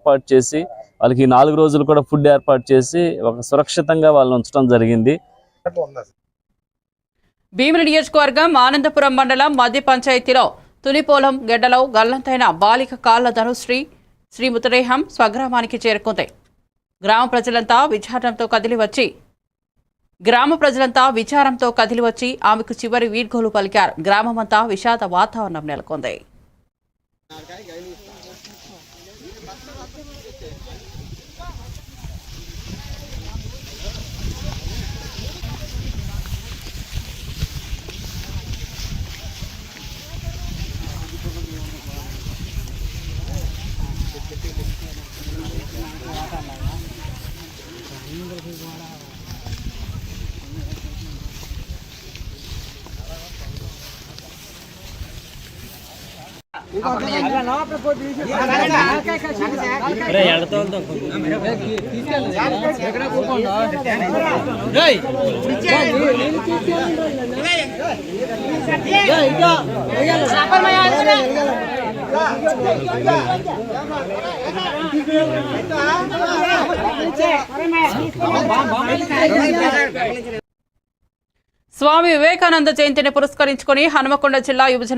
ఏర్పాటు చేసి వాళ్ళకి నాలుగు రోజులు కూడా ఫుడ్ ఏర్పాటు చేసి ఒక సురక్షితంగా వాళ్ళని ఉంచడం జరిగింది. భీమిలి నియోజకవర్గం ఆనందపురం మండలం మధ్య పంచాయతీలో తునిపోలం గెడ్డలో గల్లంతైన బాలిక కాళ్ళ ధనుశ్రీ శ్రీ మృతదేహం స్వగ్రామానికి చేరుకుంది. గ్రామ ప్రజలంతా విచారంతో కదిలి వచ్చి గ్రామ ప్రజలంతా విచారంతో కదిలి వచ్చి ఆమెకు చివరి వీడ్కోలు పలికారు. గ్రామమంతా విషాద వాతావరణం నెలకొంది. Gracias. స్వామి వివేకానంద జయంతిని పురస్కరించుకుని హనుమకొండ జిల్లా యువజన